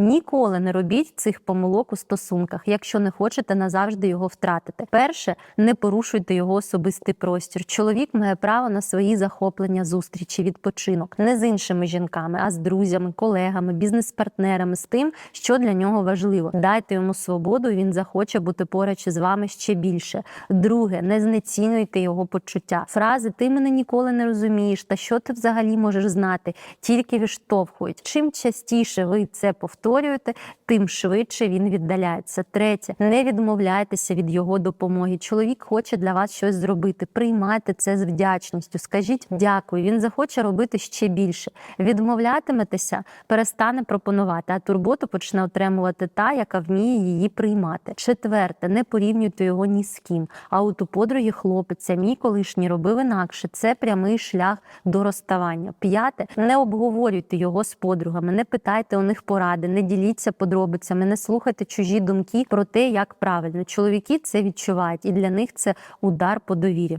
Ніколи не робіть цих помилок у стосунках, якщо не хочете назавжди його втратити. Перше, не порушуйте його особистий простір. Чоловік має право на свої захоплення, зустрічі, відпочинок не з іншими жінками, а з друзями, колегами, бізнес-партнерами, з тим, що для нього важливо. Дайте йому свободу, і він захоче бути поруч із вами ще більше. Друге, не знецінюйте його почуття. Фрази ти мене ніколи не розумієш, та що ти взагалі можеш знати, тільки відштовхують. Чим частіше ви це повторюєте, тим швидше він віддаляється. Третє, не відмовляйтеся від його допомоги. Чоловік хоче для вас щось зробити. Приймайте це з вдячністю. Скажіть дякую. Він захоче робити ще більше. Відмовлятиметеся, перестане пропонувати, а турботу почне отримувати та, яка вміє її приймати. Четверте, не порівнюйте його ні з ким. А от у подруги хлопець, мій колишній робив інакше. Це прямий шлях до розставання. П'яте, не обговорюйте його з подругами, не питайте у них поради, не діліться подробицями, не слухайте чужі думки про те, як правильно. Чоловіки це відчувають, і для них це удар по довірі.